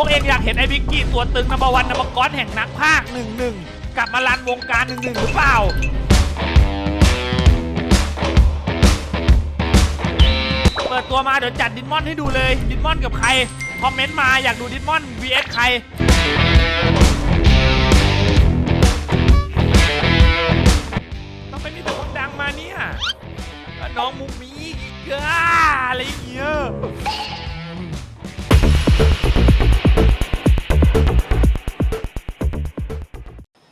พวกเองอยากเห็นไอ้บิกกี้ตัวตึงนัมเบอร์วันนัมเบอร์ก้อนแห่งนักภาคหนึ่งหนึ่งกลับมาลันวงการหนึ่งหนึ่งหรือเปล่าเปิดตัวมาเดี๋ยวจัดดินมอนให้ดูเลย ดินมอนกับใคร คอมเมนต์มาอยากดูดินมอน vs ใครต้องเป็นมีแต่คนดังมาเนี่ยน้องมุกมีอีกอะอะไรอย่างเงี้ย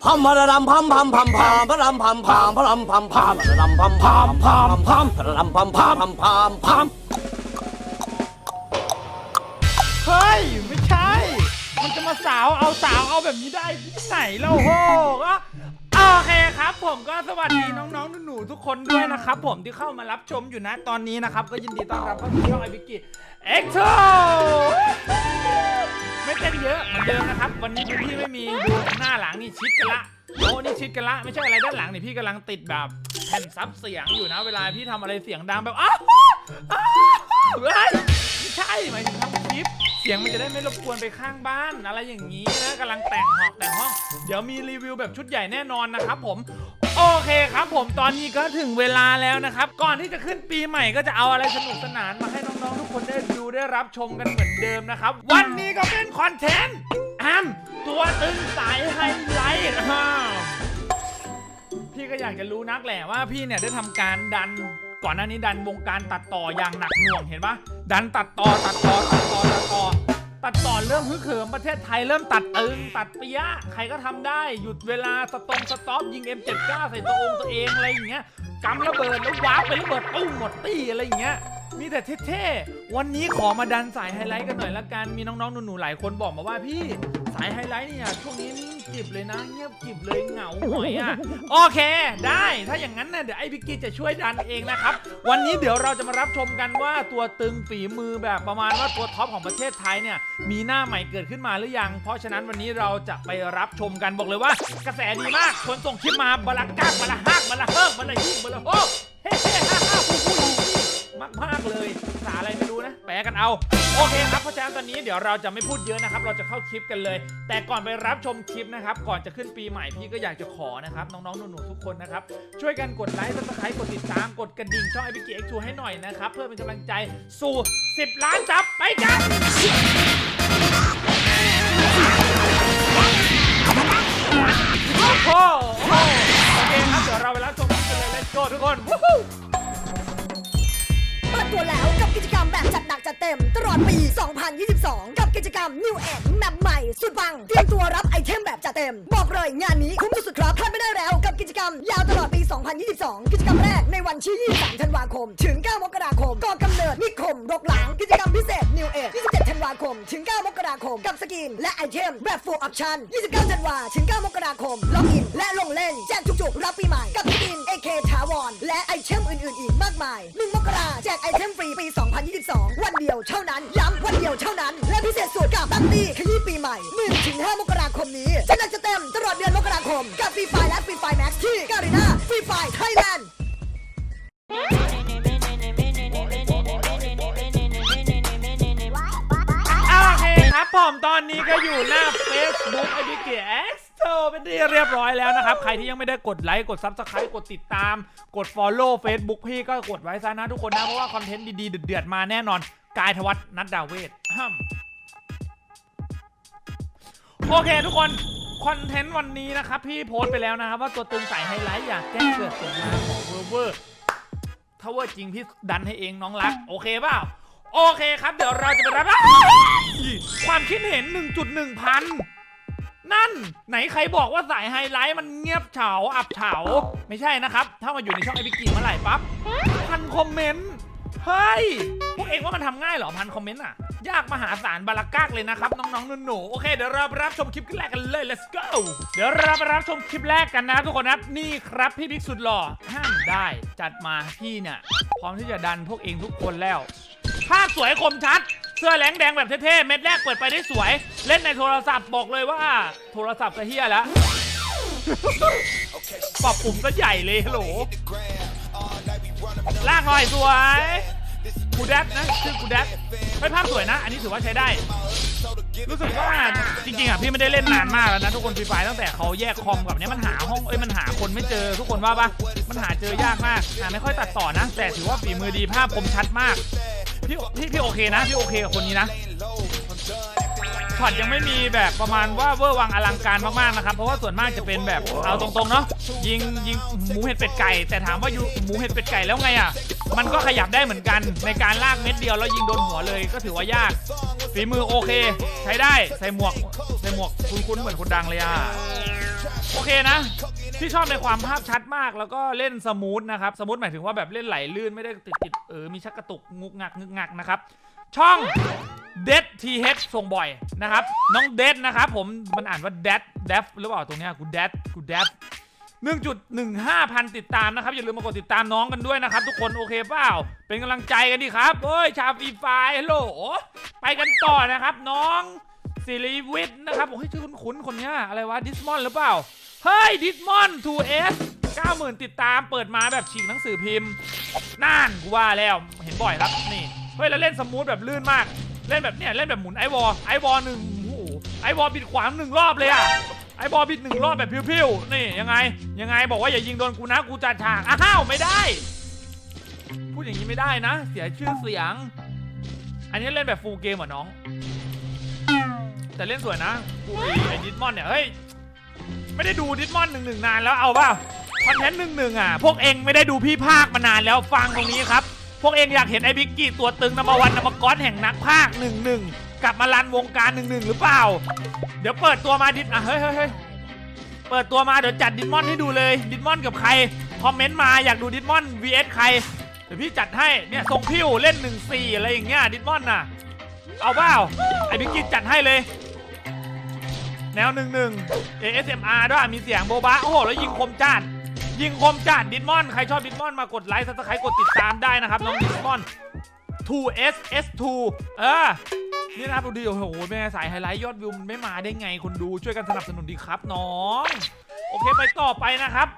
พัมพะระดำพัมพัมพัมพัมพะรำพัมพัมพะรำพัมพัมพะรำพัมพัมพัมพัมพะรำพัมพัมพัมพัมพัมเฮ้ย ไม่ใช่ มันจะมาสาวเอาสาวเอาแบบนี้ได้ที่ไหนแล้วโหก็โอ เคครับผมก็สวัสดีน้องๆหนูๆทุกคนด้วยนะครับผมที่เข้ามารับชมอยู่นะตอนนี้นะครับ ก็ยินดีต้อนรับเข้าสู่ช่องไอบิกิเอ็กโทไม่เต้นเยอะเหมือนเดิมนะครับ วันนี้พี่ไม่มีดูหน้าหลังนี่ชิดกันละโอ้นี่ชิดกันละไม่ใช่อะไรด้านหลังนี่พี่กำลังติดแบบแผ่นซับเสียงอยู่นะเวลาพี่ทำอะไรเสียงดังแบบอ้าวอ้าวไม่ใช่หมายถึงทำคลิป สียงมันจะได้ไม่รบกวนไปข้างบ้านอะไรอย่างนี้นะกำลังแต่งหอกแต่งห้อง เดี๋ยวมีรีวิวแบบชุดใหญ่แน่นอนนะครับผมโอเคครับผมตอนนี้ก็ถึงเวลาแล้วนะครับ ก่อนที่จะขึ้นปีใหม่ก็จะเอาอะไรสนุกสนานมาให้น้องๆทุกคนได้ดูได้รับชมกันเหมือนเดิมนะครับ วันนี้ก็เป็นคอนเทนต์อ้มตัวตึงสายไฮไลท์พี่ก็อยากจะรู้นักแหละว่าพี่เนี่ยได้ทำการดัน ก่อนหน้านี้ดันวงการตัดต่ออย่างหนักหน่วงเห็นปะดันตัดต่อตัดต่อตัดต่อตัดต่อตัดต่อเริ่มฮึกเหิมประเทศไทยเริ่มตัดตึงตัดปิยะใครก็ทำได้หยุดเวลาสตองสต็อปยิง M79 ใส่ตัวองตัวเองอะไรอย่างเงี้ยกำระเบิดแล้ววาร์ปไประเบิดตุ้หมดตี้อะไรอย่างเงี้ย มีแต่เท่ๆ วันนี้ขอมาดันสายไฮไลท์กันหน่อยละกัน มีน้องๆ หนูๆ หลายคนบอกมาว่าพี่สายไฮไลท์เนี่ยช่วงนี้นิ่งกริบเลยนะ เงียบกริบเลยเหงาหน่อยอะ โอเค ได้ถ้าอย่างนั้นนะเดี๋ยวไอ้บิกกี้จะช่วยดันเองนะครับ วันนี้เดี๋ยวเราจะมารับชมกันว่าตัวตึงฝีมือแบบประมาณว่าตัวท็อปของประเทศไทยเนี่ยมีหน้าใหม่เกิดขึ้นมาหรือยัง เพราะฉะนั้นวันนี้เราจะไปรับชมกันบอกเลยว่า กระแสดีมากคนส่งคลิปมาบลากากบลาฮักบลาเฮิกบลาฮิกบลาโฮเฮ้เฮ้ นะแปลกันเอา โอเคครับ เพราะฉะนั้นตอนนี้เดี๋ยวเราจะไม่พูดเยอะนะครับ เราจะเข้าคลิปกันเลย แต่ก่อนไปรับชมคลิปนะครับ ก่อนจะขึ้นปีใหม่พี่ก็อยากจะขอนะครับ น้องๆ หนูๆ ทุกคนนะครับ ช่วยกันกดไลค์ซับสไครต์กดติดตาม กดกระดิ่งช่องไอพีเอ็กซ์ให้หน่อยนะครับ เพื่อเป็นกำลังใจสู่ 10 ล้านซับไปกันโอ้โหโอเคครับ เดี๋ยวเราไปรับชมกันเลย let's go ทุกคน ตัวแล้วกับกิจกรรมแบบจัดหนักจัดเต็ม ตลอดปี 2022 กับกิจกรรม New End แมปใหม่ สุดปัง เตรียมตัวรับไอเทมแบบจัดเต็ม บอกเลยงานนี้คุ้มสุดๆครับพลาดไม่ได้แล้วกับกิจกรรม ยาวตลอดปี 2022 กิจกรรมแรกในวันที่ 23 ธันวาคม ถึง 9 มกราคมก่อกำเนิดนิคมรกหลังกิจกรรมพิเศษ New End 27 ธันวาคม ถึง 9 มกราคม กับสกิน และไอเทมแบบ full option 29 ธันวาถึง 9 มกราคมล็อกอินและลงเล่นแจกจุกๆรับปีใหม่กับสกิน AK ถาวรและไอเทมอื่นๆ อีกมากมาย 1 มกราแจกไอเทมฟรีปี 2022 วันเดียวเท่านั้น ย้ำวันเดียวเท่านั้น และพิเศษสุดกับตั้งตี้ขยี้ปีใหม่1ถึง5มกราคมนี้จะหนักจะเต็มตลอดเดือนมกราคม กับฟรีไฟและฟรีไฟแม็กซ์ที่การีนาฟรีไฟไทยแลนด์โอเคครับผมตอนนี้ก็อยู่หน้า Facebook อ k ิเก X โตเป็นที่เรียบร้อยแล้วนะครับ ใครที่ยังไม่ได้กดไลค์ กด Subscribe กดติดตาม กด Follow Facebook พี่ก็กดไว้ซะนะทุกคนนะ เพราะว่าคอนเทนต์ดีๆ เดือดๆมาแน่นอน กายธวัฒน์นัดดาเวทโอเคทุกคน คอนเทนต์วันนี้นะครับ พี่โพสต์ไปแล้วนะครับ ว่าตัวตึงใส่ไฮไลท์อยากแจ้งเกิดผลมาของเวอร์เวอร์ถ้าเวอร์จริงพี่ดันให้เองน้องรัก โอเคเปล่าโอเคครับ เดี๋ยวเราจะไปรับความคิดเห็น 1.1 พัน นั่น ไหนใครบอกว่าสายไฮไลท์มันเงียบเฉาอับเฉา ไม่ใช่นะครับ ถ้ามาอยู่ในช่องไอพิกิเมื่อไหร่ปั๊บพันคอมเมนต์เฮ้ยพวกเองว่ามันทำง่ายเหรอพันคอมเมนต์อะ ยากมหาศาลบาลากากเลยนะครับ น้องๆหนูๆโอเคเดี๋ยวเราไปรับชมคลิปแรกกันเลย let's go เดี๋ยวเราไปรับชมคลิปแรกกันนะทุกคนนะครับนี่ครับพี่บิ๊กสุดหล่อห้ามได้จัดมาพี่เนี่ยพร้อมที่จะดันพวกเองทุกคนแล้วภาพสวยคมชัด เสื้อแหลงแดงแบบเท่ๆ เม็ดแรกเปิดไปได้สวย เล่นในโทรศัพท์บอกเลยว่า โทรศัพท์ก็เฮียแล้วปรับปุ่มก็ใหญ่เลยฮัลโหลลากหน่อยสวยกูแดดนะชื่อกูแดดไม่ภาพสวยนะ อันนี้ถือว่าใช้ได้ รู้สึกว่าจริงๆอะพี่ไม่ได้เล่นนานมากแล้วนะทุกคนฟรีไฟตั้งแต่เขาแยกคอมกับเนี้ยมันหาห้องเอ้ยมันหาคนไม่เจอทุกคนว่าปะมันหาเจอยากมากหาไม่ค่อยตัดต่อนะ แต่ถือว่าฝีมือดีภาพคมชัดมาก พี่พี่พี่โอเคนะพี่โอเคกับคนนี้นะช็อตยังไม่มีแบบประมาณว่าเวอร์วังอลังการมากๆนะครับ เพราะว่าส่วนมากจะเป็นแบบเอาตรงๆเนาะยิงยิงหมูเห็ดเป็ดไก่ แต่ถามว่าอยู่หมูเห็ดเป็ดไก่แล้วไงอะมันก็ขยับได้เหมือนกันในการลากเม็ดเดียวแล้วยิงโดนหัวเลยก็ถือว่ายากฝีมือโอเค ใช้ได้ใส่หมวกใส่หมวกคุ้นๆเหมือนคนดังเลยอะ โอเคนะที่ชอบในความภาพชัดมากแล้วก็เล่นสมูทนะครับ สมูทหมายถึงว่าแบบเล่นไหลลื่นไม่ได้ติดติดเออมีชักกระตุกงุกงักงึกงักนะครับ ช่องเด t ทีเฮดส่งบ่อยนะครับ น้องเด t นะครับผมมันอ่านว่าเด t เดฟหรือเปล่าตรงเนี้ยกูเด t กูเด t 1.15 พันติดตามนะครับ อย่าลืมมากดติดตามน้องกันด้วยนะครับ ทุกคนโอเคเปล่า เป็นกำลังใจกันดีครับเฮ้ยชาวฟรีไฟฮัลโหลไปกันต่อนะครับน้อง สิริวิทย์นะครับโอ้ยชื่อคุ้นๆคนเนี้ยอะไรวะดิสมอนหรือเปล่า เฮ้ยดิสมอน 2S 90,000 ติดตามเปิดมาแบบฉีกหนังสือพิมพ์น่านกูว่าแล้วเห็นบ่อยครับนี่เฮ้ยแล้วเล่นสมูทแบบลื่นมาก เล่นแบบเนี้ยเล่นแบบหมุนไอวอลไอวอลหนึ่งโอ้โหไอวอลบิดขวางหนึ่งรอบเลยอะไอบอลบิดหนึ่งรอบแบบพิ้วๆนี่ยังไง ยังไงบอกว่าอย่ายิงโดนกูนะกูจัดฉากอ้าวไม่ได้ พูดอย่างนี้ไม่ได้นะ เสียชื่อเสียง อันนี้เล่นแบบฟูลเกมเหรอน้อง แต่เล่นสวยนะกูไอ้ดิสมอนเนี่ยเฮ้ยไม่ได้ดูดิสมอนหนึ่งหนึ่งนานแล้วเอาเปล่าคอนเทนต์หนึ่งหนึ่งอะพวกเองไม่ได้ดูพี่ภาคมานานแล้วฟังตรงนี้ครับ พวกเองอยากเห็นไอ้บิ๊กกี้ตัวตึงนัมวันนัมกอนแห่งนักภาคหนึ่งหนึ่งกลับมาลันวงการหนึ่งหนึ่งหรือเปล่า เดี๋ยวเปิดตัวมาดิสอะเฮ้ยเฮ้ยเฮ้ยเปิดตัวมาเดี๋ยวจัดดิสมอนให้ดูเลยดิสมอนกับใครคอมเมนต์มาอยากดูดิสมอน vs ใครเดี๋ยวพี่จัดให้เนี่ยทรงพิวเล่นหนึ่งสี่อะไรอย่างเงี้ยดิสมอนน่ะเอาเปล่าไอ้บิ๊กกี้จัดให้เลย แนวหนึ่งหนึ่ง ASMR ด้วยมีเสียงโบบะโอ้โหแล้วยิงคมจัดยิงคมจัดดิสมอน ใครชอบดิสมอนมากดไลค์ซับสไครต์กดติดตามได้นะครับ น้องดิสมอน 2S S2 เออนี่นะครับดูดิโอ้โหแม่สายไฮไลท์ยอดวิวมันไม่มาได้ไงคนดูช่วยกันสนับสนุนดีครับน้อง โอเคไปต่อไปนะครับ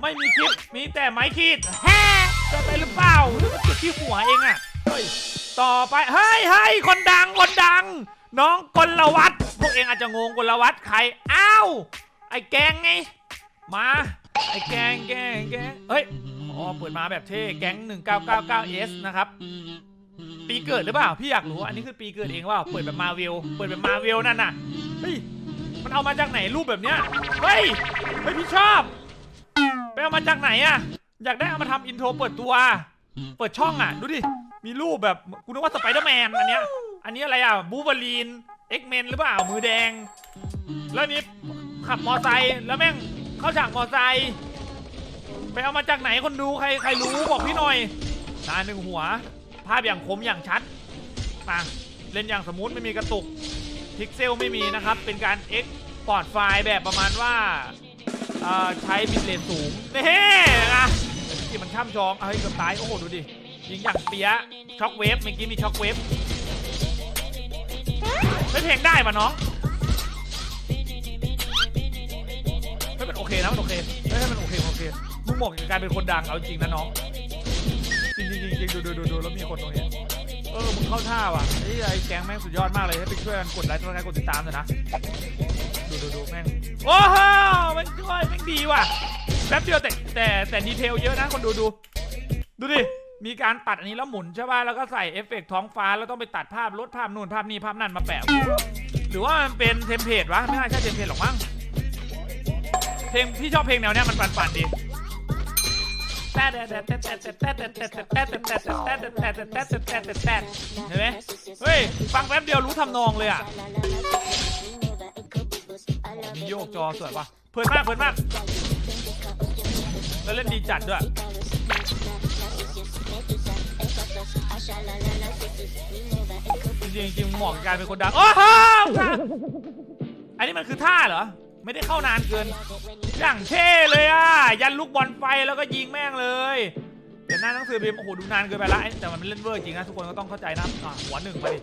ไม่มีคลิปมีแต่ไม้ขีดแฮ่จะไปหรือเปล่าหรือมันติดที่หัวเองอะเฮ้ยต่อไปเฮ้ยเฮ้ยคนดังคนดัง น้องกลวัตพ วกเองอาจจะงงกลวัตใคร อ้าว ไอ้แกงไง มา ไอ้แกงแกงแกงเฮ้ย อ๋อ เปิดมาแบบเท่ แก๊ง 1999S นะครับ ปีเกิดหรือเปล่า พี่อยากรู้ อันนี้คือปีเกิดเองเปล่า เปิดแบบมาเวล เปิดแบบมาเวลนั่นน่ะ เฮ้ย มันเอามาจากไหนรูปแบบเนี้ย เฮ้ย เฮ้ยพี่ชอบ ไปเอามาจากไหนอะอยากได้เอามาทำอินโทรเปิดตัว เปิดช่องอะดูดิ มีรูปแบบ กูนึกว่าสไปเดอร์แมนอันเนี้ย อันนี้อะไรอะบูเบอรีน เอ็กเมนหรือเปล่ามือแดง แล้วนี่ขับมอไซค์แล้วแม่งเข้าฉากมอไซค์ไปเอามาจากไหนคนดูใครใครรู้บอกพี่หน่อยตาหนึ่งหัว ภาพอย่างคมอย่างชัดมาเล่นอย่างสมูทไม่มีกระตุกพิกเซลไม่มีนะครับ เป็นการเอ็กพอร์ตไฟล์แบบประมาณว่าเอ่อใช้บิตเรทสูงเน่นะที่มันช่ำชองเอ้ยเกือบตายโอ้โหดูดิยิงอย่างเปียช็อคเวฟเมื่อกี้มีช็อคเวฟ เฮ้ยเพลงได้ป่ะน้องเฮ้ยมันโอเคนะมันโอเคเฮ้ยมันโอเคมันโอเคมึงบอกกับการเป็นคนดังเอาจริงนะน้องจริงจริงจริงดูดูดูดูแล้วมีคนตรงนี้เออมึงเข้าท่าว่ะไอ้ไอ้แก๊งแม่งสุดยอดมากเลยให้ไปช่วยกันกดไลค์กดไลค์กดติดตามเลยนะดูดูดูแม่งโอ้โหม่งช่วยแม่งดีว่ะแป๊บเดียวแต่แต่แต่ดีเทลเยอะนะคนดูดูดูดิ มีการตัดอันนี้แล้วหมุนใช่ป่ะแล้วก็ใส่เอฟเฟกต์ท้องฟ้าแล้วต้องไปตัดภาพลดภาพนู่นภาพนี้ภาพนั่นมาแปะ หรือว่ามันเป็นเทมเพลตวะไม่น่าใช่เทมเพลตหรอกมั้งเพลงพี่ชอบเพลงแนวเนี้ยมันปั่นๆดีเห็นไหมเฮ้ยฟังแป๊บเดียวรู้ทำนองเลยอะมีโยกจอสวยปะเพลินมากเพลินมากแล้วเล่นดีจัดด้วย จริงๆจริงๆเหมาะกับการเป็นคนดังโอ้โหอันนี้มันคือท่าเหรอ ไม่ได้เข้านานเกิน อย่างเท่เลยอะ ยันลูกบอลไฟแล้วก็ยิงแม่งเลย เดี๋ยวหน้าหนังสือพิมพ์โอ้โหดูนานเกินไปละไอ้แต่มันเล่นเวอร์จริงนะทุกคนก็ต้องเข้าใจนะอะหัวหนึ่งมาดิ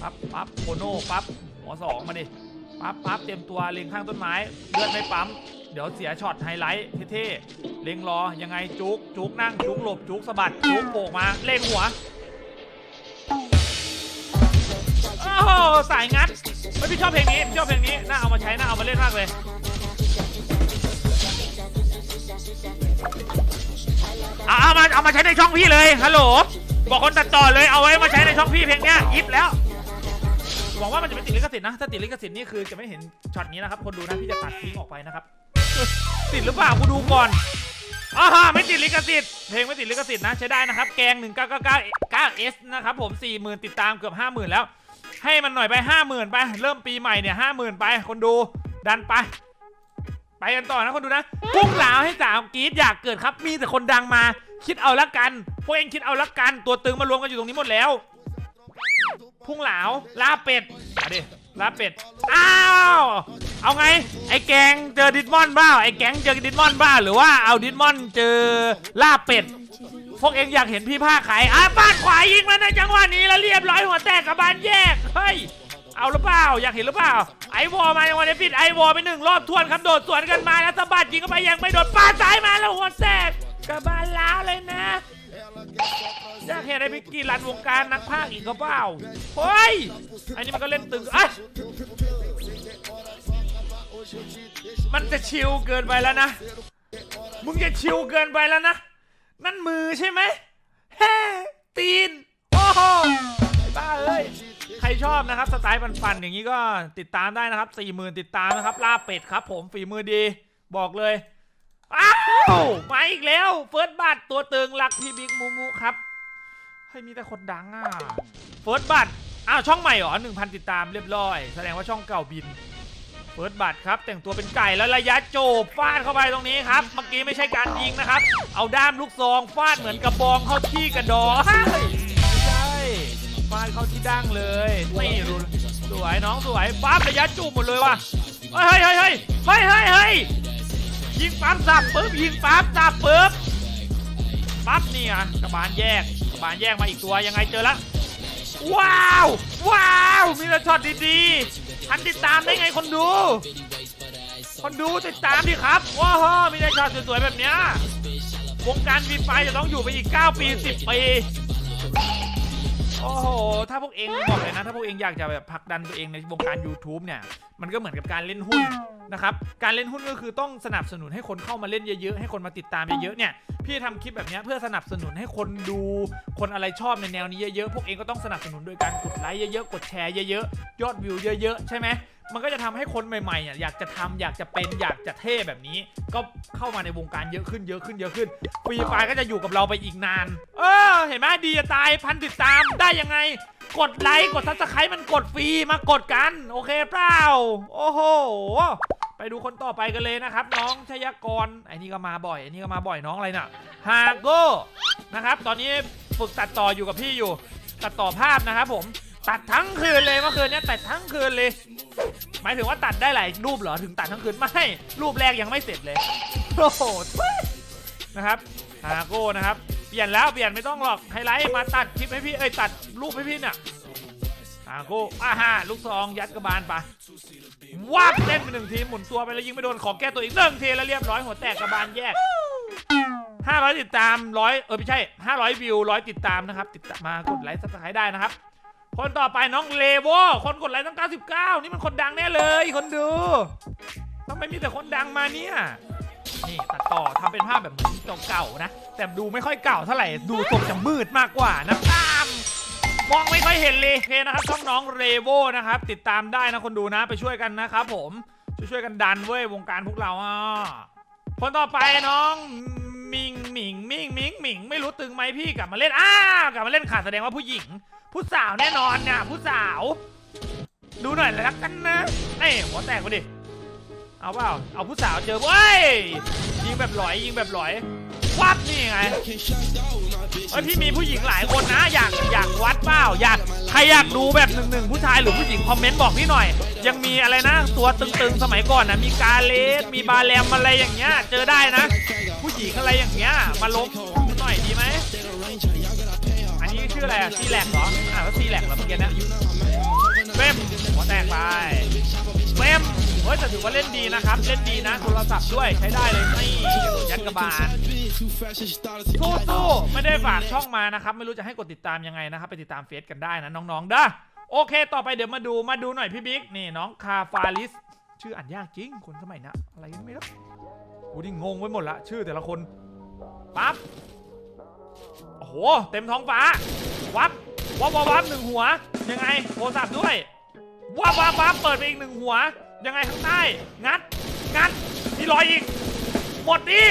ปั๊บปั๊บโคโน่ปั๊บหัวสองมาดิ ปั๊บปั๊บเตรียมตัวเล็งข้างต้นไม้เลือดไม่ปั๊ม เดี๋ยวเสียช็อตไฮไลท์เท่ๆ เล็งรอยังไงจุกจุกนั่งจุกหลบจุกสะบัดจุกโผล่มาเล็งหัว อ้โหสายงัดไม่พี่ชอบเพลงนี้พี่ชอบเพลงนี้น่าเอามาใช้น่าเอามาเล่นมากเลยเอาเอามาเอามาใช้ในช่องพี่เลยฮัลโหลบอกคนตัดต่อเลยเอาไว้มาใช้ในช่องพี่เพลงเนี้ยยิบแล้วหวังว่ามันจะไม่ติดลิขสิทธิ์นะถ้าติดลิขสิทธิ์นี่คือจะไม่เห็นช็อตนี้นะครับคนดูนะพี่จะตัดทิ้งออกไปนะครับติดหรือเปล่ากูดูก่อนอ่าฮะไม่ติดลิขสิทธิ์เพลงไม่ติดลิขสิทธิ์นะใช้ได้นะครับ แกง 1 9 9 9 9 S นะครับผม40,000 ติดตามเกือบ 50,000 แล้ว ให้มันหน่อยไป50,000ไป เริ่มปีใหม่เนี่ย50,000ไป คนดูดันไป ไปกันต่อนะคนดูนะพุ่งหลาวให้สาวกรีดอยากเกิดครับ มีแต่คนดังมา คิดเอาละกัน พวกเองคิดเอาละกัน ตัวตึงมารวมกันอยู่ตรงนี้หมดแล้วพุ่งหลาวลาเป็ดมาดิลาเป็ด อ้าว เอาไง ไอ้แกงเจอดิดมอนบ้าไอ้แกงเจอดิดมอนบ้าหรือว่าเอาดิดมอนเจอลาเป็ด พวกเองอยากเห็นพี่ผ้าขายอะป้านขวายิงมาในจังหวะนี้แล้วเรียบร้อยหัวแตกกับบานแยก เฮ้ย เอาหรือเปล่า อยากเห็นหรือเปล่า ไอวอลมาจังหวะนี้ปิดไอวอลไปหนึ่งรอบทวนครับโดดสวนกันมาแล้วสะบัดยิงเข้าไปยังไม่โดนปาซ้ายมาแล้วหัวแตกกับบานล้าวเลยนะอยากเห็นไอ้พิกกี้รันวงการนักพากย์อีกก็เปล่าเฮ้ยอันนี้มันก็เล่นตึงอะมันจะชิลเกินไปแล้วนะ มึงจะชิลเกินไปแล้วนะ นั่นมือใช่ไหมแฮ่ตีน โอ้โหไอ้บ้าเอ้ย ใครชอบนะครับ สไตล์ปันๆ อย่างนี้ก็ติดตามได้นะครับ4 0,000ติดตามนะครับ ลาเป็ดครับ ผมฝีมือดี บอกเลย อ้าวมาอีกแล้ว เฟิร์สบัตตัวตึงรักพี่บิ๊กมูมูครับ ให้มีแต่คนดังอะ เฟิร์สบัตอ้าวช่องใหม่เหรอ1,000ติดตามเรียบร้อย แสดงว่าช่องเก่าบิน เฟิร์สบัตครับแต่งตัวเป็นไก่แล้วระยะโจบฟาดเข้าไปตรงนี้ครับเมื่อกี้ไม่ใช่การยิงนะครับ เอาด้ามลูกซองฟาดเหมือนกระบองเข้าที่กระดอเฮ้ยไม่ใช่ฟาดเข้าที่ดั้งเลยนี่ดูสวยน้องสวยปั๊บระยะจูบหมดเลยว่ะเฮ้ยเฮ้ยเฮ้ยเฮ้ยเฮ้ยเฮ้ยยิงปั๊บสับปุ๊บยิงปั๊บสับปุ๊บปั๊บนี่อะกระบาลแยกกระบาลแยกมาอีกตัวยังไงเจอละว้าวว้าวมีแต่ช็อตดีๆ ทันติดตามได้ไงคนดู คนดูติดตามดิครับว้าวมีแต่ช็อสวยๆแบบเนี้ยวงการฟรีไฟจะต้องอยู่ไปอีก 9 ปี 10 ปี โอ้โห ถ้าพวกเองบอกเลยนะ ถ้าพวกเองอยากจะแบบผลักดันตัวเองในวงการ YouTube เนี่ย มันก็เหมือนกับการเล่นหุ้นนะครับ การเล่นหุ้นก็คือต้องสนับสนุนให้คนเข้ามาเล่นเยอะๆ ให้คนมาติดตามเยอะๆ เนี่ย พี่ทำคลิปแบบนี้เพื่อสนับสนุนให้คนดู คนอะไรชอบในแนวนี้เยอะๆ พวกเองก็ต้องสนับสนุนโดยการกดไลค์เยอะๆ กดแชร์เยอะๆ ยอดวิวเยอะๆ ใช่ไหม มันก็จะทำให้คนใหม่ๆอะอยากจะทำอยากจะเป็นอยากจะเท่แบบนี้ ก็เข้ามาในวงการเยอะขึ้นเยอะขึ้นเยอะขึ้นฟรีไฟก็จะอยู่กับเราไปอีกนาน เออ เห็นไหมดีจะตายพันติดตามได้ยังไง กดไลค์กดซับสไครต์มันกดฟรีมากดกัน โอเคเปล่า โอ้โหไปดูคนต่อไปกันเลยนะครับ น้องชยากรไอ้นี่ก็มาบ่อยไอ้นี่ก็มาบ่อยน้องอะไรน่ะฮาโก้นะครับ ตอนนี้ฝึกตัดต่ออยู่กับพี่อยู่ ตัดต่อภาพนะครับผม ตัดทั้งคืนเลยเมื่อคืนเนี้ยตัดทั้งคืนเลย หมายถึงว่าตัดได้หลายรูปเหรอถึงตัดทั้งคืนไม่รูปแรกยังไม่เสร็จเลยโอ้โหนะครับฮาโก้นะครับ เปลี่ยนแล้วเปลี่ยนไม่ต้องหรอกไฮไลท์มาตัดคลิปให้พี่เอ้ยตัดรูปให้พี่เนี่ยฮาโก้อ่าฮะลูกซองยัดกระบาลไปวับเล่นไปหนึ่งทีหมุนตัวไปแล้วยิงไม่โดนขอแก้ตัวอีกหนึ่งทีแล้วเรียบร้อยหัวแตกกระบาลแยก500 ติดตามร้อยเออไม่ใช่ 500 วิวร้อยติดตามนะครับ ติดตามมากดไลค์ซับสไครต์ได้นะครับ คนต่อไปน้องเลโวคนกดไลค์ตั้ง 99 นี่มันคนดังแน่เลยคนดูทำไมมีแต่คนดังมาเนี่ยนี่ตัดต่อทำเป็นภาพแบบเก่าๆนะ แต่ดูไม่ค่อยเก่าเท่าไหร่ ดูทรงจะมืดมากกว่านะตาม มองไม่ค่อยเห็นเลยโอเคนะครับช่องน้องเรโวนะครับ ติดตามได้นะคนดูนะไปช่วยกันนะครับผมช่วยๆกันดันเว้ยวงการพวกเราอะคนต่อไปน้องมิงมิงมิงมิงมิงไม่รู้ตึงไหมพี่กลับมาเล่นอ้ากลับมาเล่นขาดแสดงว่าผู้หญิง ผู้สาวแน่นอนเนี่ยผู้สาว ดูหน่อยแล้วกันนะเอ้ยหัวแตกมาดิ เอาเปล่า เอาผู้สาวเจอเว้ย ยิงแบบหลอยยิงแบบหลอย วัดนี่ไงเอ้ยพี่มีผู้หญิงหลายคนนะ อยากอยากวัดเปล่า อยากใครอยากดูแบบหนึ่งหนึ่งผู้ชายหรือผู้หญิงคอมเมนต์บอกพี่หน่อย ยังมีอะไรนะ ตัวตึงๆสมัยก่อนนะมีกาเลสมีบาแลมอะไรอย่างเงี้ย เจอได้นะ ผู้หญิงอะไรอย่างเงี้ยมาลง ชื่ออะไรซีแลกเหรออ่าว่าซีแลกเหรอเมื่อกี้นะเฟมหัวแตกไปเฟมเฮ้ยแต่ถือว่าเล่นดีนะครับ เล่นดีนะโทรศัพท์ด้วยใช้ได้เลยนี่ยัดกระบาลสู้ๆไม่ได้ฝากช่องมานะครับ ไม่รู้จะให้กดติดตามยังไงนะครับ ไปติดตามเฟซกันได้นะน้องๆเด้อโอเค ต่อไปเดี๋ยวมาดูมาดูหน่อยพี่บิ๊กนี่น้องคาฟาลิส ชื่ออ่านยากจริงคนสมัยนะอะไรกันไม่รู้โอ้ดิงงไปหมดละชื่อแต่ละคนปั๊บโอ้โห เต็มท้องฟ้า วับวับวับวับหนึ่งหัว ยังไงโทรศัพท์ด้วยวับวับวับเปิดไปอีกหนึ่งหัว ยังไงข้างใต้งัด งัดมีรอยอีก หมดดี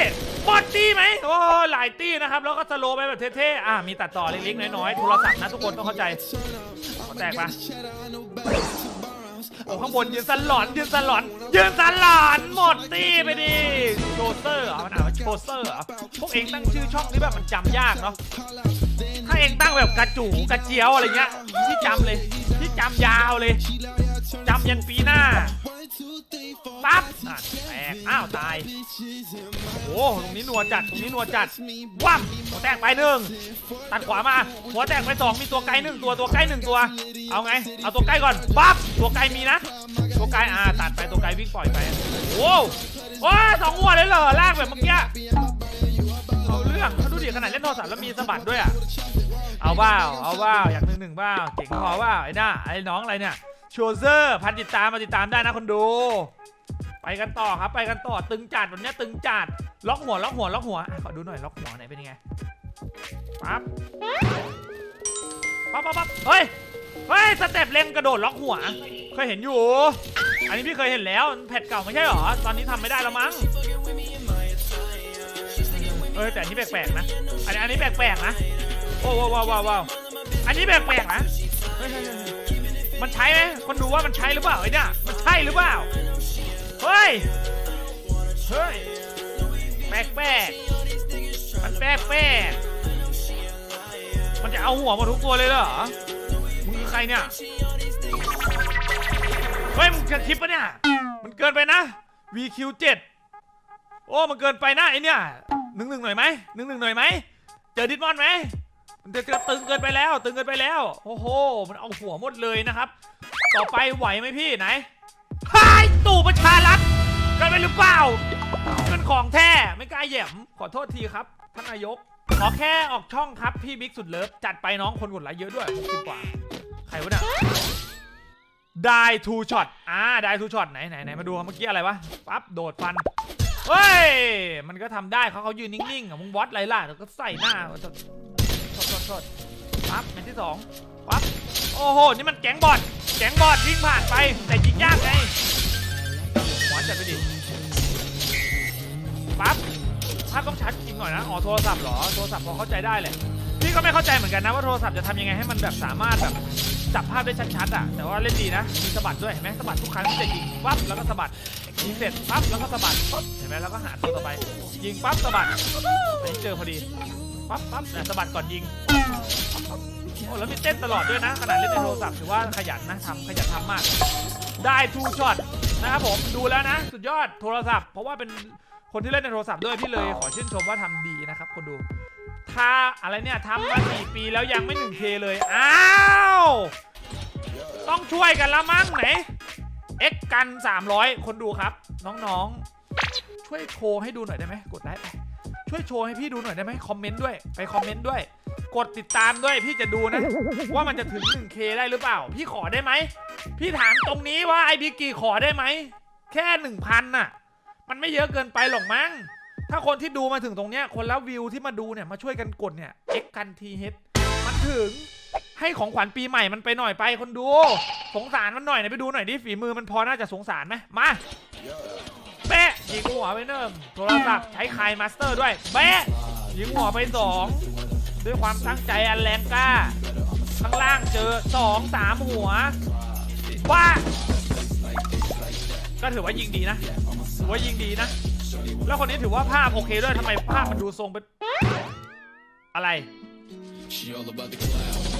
หมดดีไหมโอ้หลายตี้นะครับ แล้วก็สโลว์ไปแบบเท่ๆอะมีตัดต่อเล็กๆน้อยๆโทรศัพท์นะทุกคนต้องเข้าใจแตกปะโอ้ข้างบนยืนสลอนยืนสลอนยืนสลอนหมดตีไปดิโชเซอร์เหรอมันอ่านว่าโชเซอร์เหรอพวกเองตั้งชื่อช่องที่แบบมันจำยากเนาะ ถ้าเองตั้งแบบกระจูกระเจียวอะไรเงี้ยพี่จำเลยพี่จำยาวเลยจำยันปีหน้าปั๊บแตกอ้าวตายโอ้ตรงนี้นัวจัดตรงนี้นัวจัดวับหัวแตกไปหนึ่งตัดขวามา หัวแตกไปสองมีตัวไกลหนึ่งตัวตัวใกล้หนึ่งตัว เอาไง เอาตัวใกล้ก่อนปั๊บตัวไกลมีนะตัวไกลอ่าตัดไปตัวไกลวิ่งปล่อยไปโอ้โหโอ้สองหัวเลยเหรอลากแบบเมื่อกี้ รื่องเขาดูดิขนาดเล่นโทรศัพท์แล้วมีสะบัดด้วยอะเอาเปล่าเอาเปล่าอยากหนึ่งหนึ่งเปล่าเจ๋งพอเปล่าไอ้หน้าไอ้น้องอะไรเนี่ยโชเซอร์พันติดตามมาติดตามได้นะคนดู ไปกันต่อครับไปกันต่อตึงจัดวันนี้ตึงจัดล็อกหัวล็อกหัวล็อกหัวขอดูหน่อยล็อกหัวไหนเป็นยังไงปั๊บปั๊บปั๊บปั๊บเฮ้ยเฮ้ยสเต็ปเล็งกระโดดล็อกหัวเคยเห็นอยู่ อันนี้พี่เคยเห็นแล้วแพทเก่าไม่ใช่หรอตอนนี้ทำไม่ได้แล้วมั้ง เออแต่อันนี้แปลกๆนะ อันนี้อันนี้แปลกๆนะ โอ้ว้าวว้าวว้าวาอันนี้แปลกๆนะเฮ้ยมันใช้ไหมคนดูว่ามันใช้หรือเปล่าไอ้เนี่ยมันใช่หรือเปล่า เฮ้ย เฮ้ย แปลกแปลกๆมันแปลกแปลกๆมันจะเอาหัวมาทุกตัวเลยเหรอ มึงคือใครเนี่ย เฮ้ย มึงจะคลิปปะเนี่ย มันเกินไปนะ VQ7 โอ้ มันเกินไปนะไอเนี่ย หนึ่งหนึ่งหน่อยไหมหนึ่งหนึ่งหน่อยไหมเจอดิสมอนไหมมันจะตึงเกินไปแล้ว ตึงเกินไปแล้วโอ้โห มันเอาหัวหมดเลยนะครับ ต่อไปไหวไหมพี่ไหนไฮตู่ประชารัฐกินไปหรือเปล่าเป็นของแท้ไม่กล้าแย่มขอโทษทีครับท่านนายกขอแค่ออกช่องครับพี่บิ๊กสุดเลิฟจัดไปน้องคนกดไลค์เยอะด้วย60กว่าใครวะเนี่ยได้ทูช็อตอ่าได้ทูช็อตไหนไหนไหนมาดูเมื่อกี้อะไรวะปั๊บโดดฟัน เฮ้ย มันก็ทำได้เขาเขายืนนิ่งๆอะมึงวัดอะไรล่ะแล้วก็ใส่หน้าโทษโทษโทษโทษปั๊บเม็ดที่สองปั๊บ โอ้โห นี่มันแก๊งบอดแก๊งบอดวิ่งผ่านไป แต่ยิงยากไงหัวจัดไปดิ ปั๊บภาพต้องชัดจริงหน่อยนะ อ๋อ โทรศัพท์เหรอ โทรศัพท์พอเข้าใจได้เลยพี่ก็ไม่เข้าใจเหมือนกันนะว่าโทรศัพท์จะทำยังไงให้มันแบบสามารถแบบจับภาพได้ชัดๆอะ แต่ว่าเล่นดีนะ มีสะบัดด้วยเห็นไหมสะบัดทุกครั้งที่จะยิงปั๊บแล้วก็สะบัด ยิงเสร็จปั๊บแล้วก็สะบัดเห็นไหมแล้วก็หาตัวต่อไป ยิงปั๊บสะบัดอันนี้เจอพอดีปั๊บปั๊บเนี่ยสะบัดก่อนยิงโอ้แล้วมีเต้นตลอดด้วยนะ ขนาดเล่นในโทรศัพท์ถือว่าขยันนะทำขยันทำมาก ได้ทูช็อตนะครับผมดูแล้วนะ สุดยอดโทรศัพท์ เพราะว่าเป็นคนที่เล่นในโทรศัพท์ด้วยพี่เลยขอชื่นชมว่าทำดีนะครับคนดูถ้าอะไรเนี่ยทำมาสี่ปีแล้วยังไม่ 1K เลย อ้าว ต้องช่วยกันละมั้งไหน X กัน 300 คนดูครับ น้องๆ ช่วยโชว์ให้ดูหน่อยได้ไหมกดไลค์ไปช่วยโชว์ให้พี่ดูหน่อยได้ไหมคอมเมนต์ด้วยไปคอมเมนต์ด้วย กดติดตามด้วยพี่จะดูนะ ว่ามันจะถึง 1K ได้หรือเปล่า พี่ขอได้ไหม พี่ถามตรงนี้ว่าไอบิกกี้ขอได้ไหม แค่ 1,000น่ะ มันไม่เยอะเกินไปหรอกมั้ง ถ้าคนที่ดูมาถึงตรงเนี้ยคนและวิวที่มาดูเนี่ยมาช่วยกันกดเนี่ย X กันทีเฮด ถึง ให้ของขวัญปีใหม่มันไปหน่อยไปคนดู สงสารมันหน่อยนะไปดูหน่อยดิฝีมือมันพอน่าจะสงสารไหมมาเป๊ะยิงหัวไปเนิ่มโทรศัพท์ใช้คายมาสเตอร์ด้วยเป๊ะยิงหัวไปสองด้วยความตั้งใจอันแรงกล้าข้างล่างเจอสองสามหัวว่าก็ถือว่ายิงดีนะถือว่ายิงดีนะ แล้วคนนี้ถือว่าภาพโอเคด้วยทำไมภาพมันดูทรงเป็นอะไร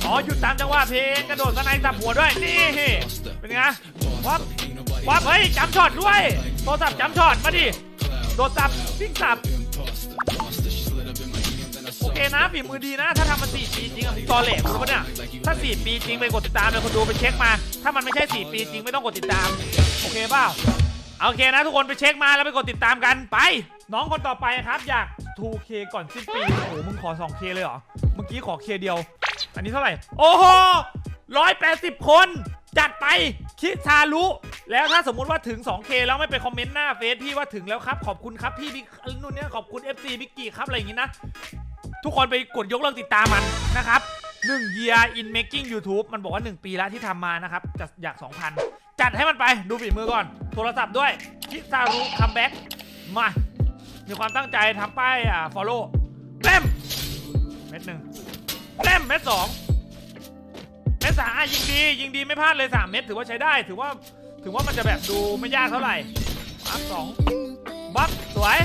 อ๋อหยุดตามจังหวะเพลงกระโดดสไนด์สับหัวด้วย นี่ เป็นไงวับวับเฮ้ยจำช็อตด้วย โทรศัพท์จำช็อตมาดิ โดดสับวิ่งสับโอเคนะฝีมือดีนะ ถ้าทำมาสี่ปีจริงอะตอเหลกรู้ปะเนี่ยถ้าสี่ปีจริงไปกดติดตามเลยคนดูไปเช็คมา ถ้ามันไม่ใช่สี่ปีจริงไม่ต้องกดติดตาม โอเคเปล่าโอเคนะทุกคนไปเช็คมาแล้วไปกดติดตามกันไป น้องคนต่อไปครับอยาก 2K ก่อนสิ้นปี โอ้โห มึงขอ 2K เลยเหรอ เมื่อกี้ขอ K เดียว อันนี้เท่าไหร่ โอ้โห180คน จัดไป คิดชารุแล้วถ้าสมมุติว่าถึง 2K แล้วไม่ไปคอมเมนต์หน้าเฟซพี่ว่าถึงแล้วครับ ขอบคุณครับพี่บิ๊กนู่นเนี่ยขอบคุณ FC บิ๊กกี้ครับอะไรอย่างงี้นะ ทุกคนไปกดยกเลิกติดตามมันนะครับ1 year in making YouTube มันบอกว่า 1 ปีแล้วที่ทำมานะครับจะอยาก 2,000 จัดให้มันไปดูฝีมือก่อน โทรศัพท์ด้วยคิซารุคัมแบ็กมา มีความตั้งใจทำป้ายอ่า follow เล่มเม็ดหนึ่งเล่มเม็ดสองเม็ดสามอะยิงดี ยิงดีไม่พลาดเลย3เม็ดถือว่าใช้ได้ ถือว่าถือว่ามันจะแบบดูไม่ยากเท่าไหร่บัฟสองบัฟสวย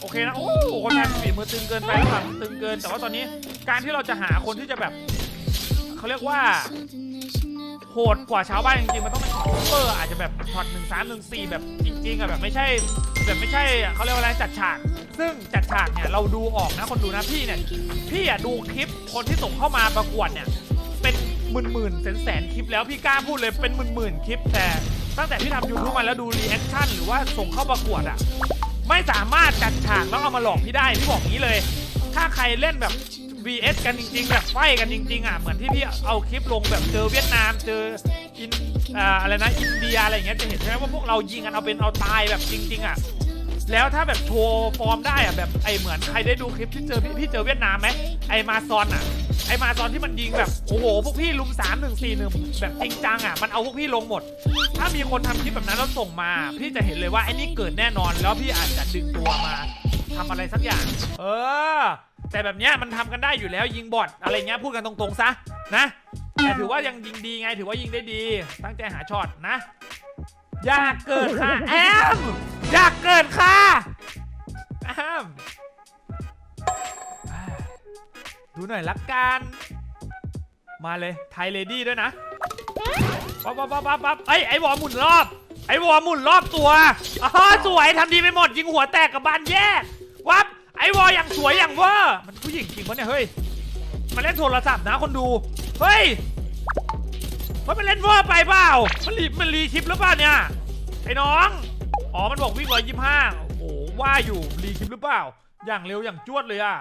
โอเคนะ โอ้โหคนงานฝีมือตึงเกินไปแล้วแบบตึงเกิน แต่ว่าตอนนี้การที่เราจะหาคนที่จะแบบเขาเรียกว่า โหดกว่าชาวบ้านจริงๆ มันต้องเป็นซูเปอร์อาจจะแบบช็อตหนึ่งสามหนึ่งสี่แบบจริงๆอะแบบไม่ใช่แบบไม่ใช่เขาเรียกว่าอะไรจัดฉาก ซึ่งจัดฉากเนี่ยเราดูออกนะคนดูนะพี่เนี่ยพี่อะดูคลิปคนที่ส่งเข้ามาประกวดเนี่ยเป็นหมื่นหมื่นแสนแสนๆคลิปแล้วพี่กล้าพูดเลยเป็นหมื่นหมื่นๆคลิปแต่ตั้งแต่พี่ทำยูทูบมาแล้วดูรีแอคชั่นหรือว่าส่งเข้าประกวดอะไม่สามารถจัดฉากแล้วเอามาหลอกพี่ได้พี่บอกงี้เลย ถ้าใครเล่นแบบ VS กันจริงๆแบบไฟกันจริง ๆอะเหมือนที่พี่เอาคลิปลงแบบเจอเวียดนามเจออินอ่าอะไรนะอินเดียอะไรอย่างเงี้ยจะเห็นใช่ไหมว่าพวกเรายิงกันเอาเป็นเอาตายแบบจริง ๆอะแล้วถ้าแบบโชว์ฟอร์มได้อะแบบไอเหมือนใครได้ดูคลิปที่เจอพี่พี่เจอเวียดนามไหมไอมาซอนอะไอมาซอนที่มันยิงแบบโอ้โหพวกพี่ลุมสามหนึ่งสี่หนึ่งแบบจริงจังอะมันเอาพวกพี่ลงหมด ถ้ามีคนทำคลิปแบบนั้นแล้วส่งมา พี่จะเห็นเลยว่าไอนี่เกิดแน่นอน แล้วพี่อาจจะดึงตัวมาทำอะไรสักอย่าง เออ แต่แบบเนี้ยมันทำกันได้อยู่แล้วยิงบอทอะไรเงี้ยพูดกันตรงๆซะนะแต่ถือว่ายังยิงดีไงถือว่ายิงได้ดี ตั้งใจหาช็อตนะ อยากเกิดค่ะแอมอยากเกิดค่ะแอมดูหน่อยละกันมาเลยไทยเลดี้ด้วยนะปั๊บปั๊บปั๊บปั๊บไอไอวอหมุนรอบ ไอวอหมุนรอบตัวอ๋อสวยทำดีไปหมดยิงหัวแตกกับบานแยกวับ ไอ้วออย่างสวยอย่างเวอร์มันผู้หญิงจริงปะเนี่ยเฮ้ยมันเล่นโทรศัพท์นะคนดู เฮ้ยมันเล่นเวอร์ไปเปล่า มันรีมันรีคลิปหรือเปล่าเนี่ยไอ้น้อง อ๋อ มันบอกวิ่งร้อยยี่ห้าโอ้โหว่าอยู่รีคลิปหรือเปล่า อย่างเร็วอย่างจวดเลยอะ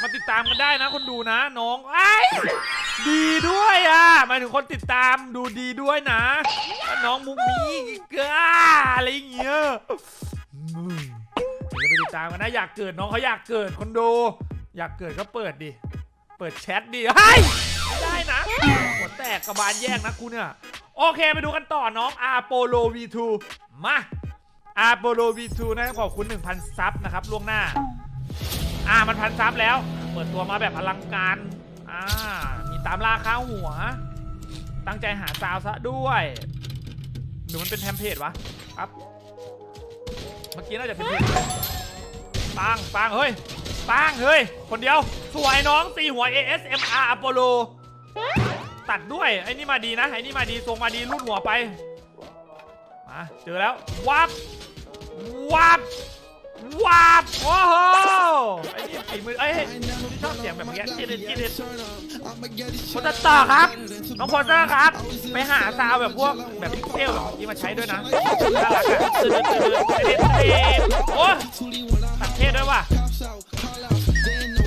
มาติดตามกันได้นะคนดูนะ น้องไอ้ดีด้วยอะหมายถึงคนติดตามดูดีด้วยนะแล้น้องมุกนี้ก็อะไรอย่างเงี้ย ดี๋ยวไปติดตามกันนะอยากเกิดน้องเขาอยากเกิดคนดู อยากเกิดก็เปิดดิ เปิดแชทดิเฮ้ยไม่ได้นะหัวแตกกระบาลแยกนะกูเนี่ย โอเคไปดูกันต่อน้องอาโปโล V2 มาอาโปโล V2 นะครับขอบคุณ 1,000 ซับนะครับล่วงหน้า อ่ามันพันซับแล้ว เปิดตัวมาแบบอลังการอ่ามีตามลาข้าหัว ตั้งใจหาซาวซะด้วย หรือมันเป็นเทมเพลตวะครับ เมื่อกี้น่าจะผิดตปังปังเฮ้ยปังเฮ้ย คนเดียว สวยน้องตีหัว ASMR Apollo ตัดด้วย ไอ้นี่มาดีนะ ไอ้นี่มาดีทรงมาดีรูดหัวไป มา เจอแล้ว วับ วับ ว้าบโอ้โหไอ้นี่ฝีมือเอ้ยชอบเสียงแบบเนี้ยจีเด็ดจีเด็ดพอตต่อครับ น้องพอตเตอร์ครับ ไปหาซาวแบบพวกแบบพิกเซลแบบนี้มาใช้ด้วยนะน่ารักอะตื่นตื่นตื่นตื่นโอ้ตัดเทศด้วยว่ะ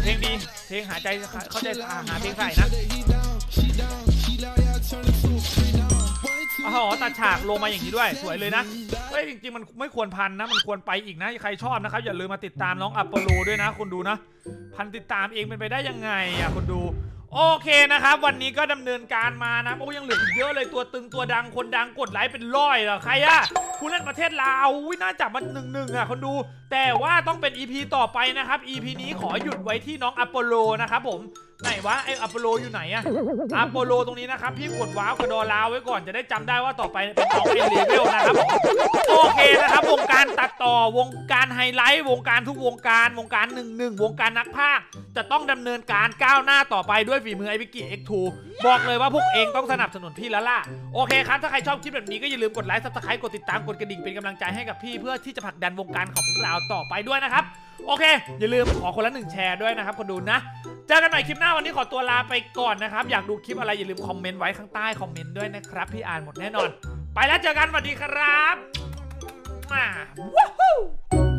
เพลงดีเพลงหาใจเข้าใจหาเพลงใส่นะ อ๋อตัดฉากลงมาอย่างนี้ด้วย สวยเลยนะเฮ้ยจริงๆมันไม่ควรพันนะมันควรไปอีกนะใครชอบนะครับอย่าลืมมาติดตามน้องอัปโปโลด้วยนะคุณดูนะ พันติดตามเองเป็นไปได้ยังไงอะคุณดูโอเคนะครับ วันนี้ก็ดำเนินการมานะโอ้ยังเหลืออีกเยอะเลยตัวตึงตัวดังคนดังกดไลค์เป็นร้อยเหรอใครอะผู้เล่นประเทศลาววิน่าจับมันหนึ่งหนึ่งอะคนดู แต่ว่าต้องเป็น EP ต่อไปนะครับ EP นี้ขอหยุดไว้ที่น้องอัปโปโลนะครับผมไหนวะไออัปโปโลอยู่ไหนอะอัปโปโลตรงนี้นะครับ พี่กดว้าวกระดอลาวไว้ก่อนจะได้จำได้ว่าต่อไปเป็นน้องเอเลเวลนะครับ โอเคนะครับ วงการตัดต่อวงการไฮไลท์ วงการทุกวงการ วงการหนึ่งหนึ่งวงการนักพากจะต้องดำเนินการก้าวหน้าต่อไปด้วยฝีมือไอวิกิ X2 บอกเลยว่าพวกเองต้องสนับสนุนพี่แล้วล่ะ โอเคครับ ถ้าใครชอบคลิปแบบนี้ก็อย่าลืมกดไลค์ซับสไครต์กดติดตามกดกระดิ่งเป็นกำลังใจให้กับพี่เพื่อที่จะผลักดันวงการของพวกเราต่อไปด้วยนะครับ โอเค อย่าลืมขอคนละหนึ่งแชร์ด้วยนะครับคนดูนะเจอกันใหม่คลิปหน้าวันนี้ขอตัวลาไปก่อนนะครับ อยากดูคลิปอะไรอย่าลืมคอมเมนต์ไว้ข้างใต้คอมเมนต์ด้วยนะครับ พี่อ่านหมดแน่นอน ไปแล้วเจอกันสวัสดีครับมาว้าว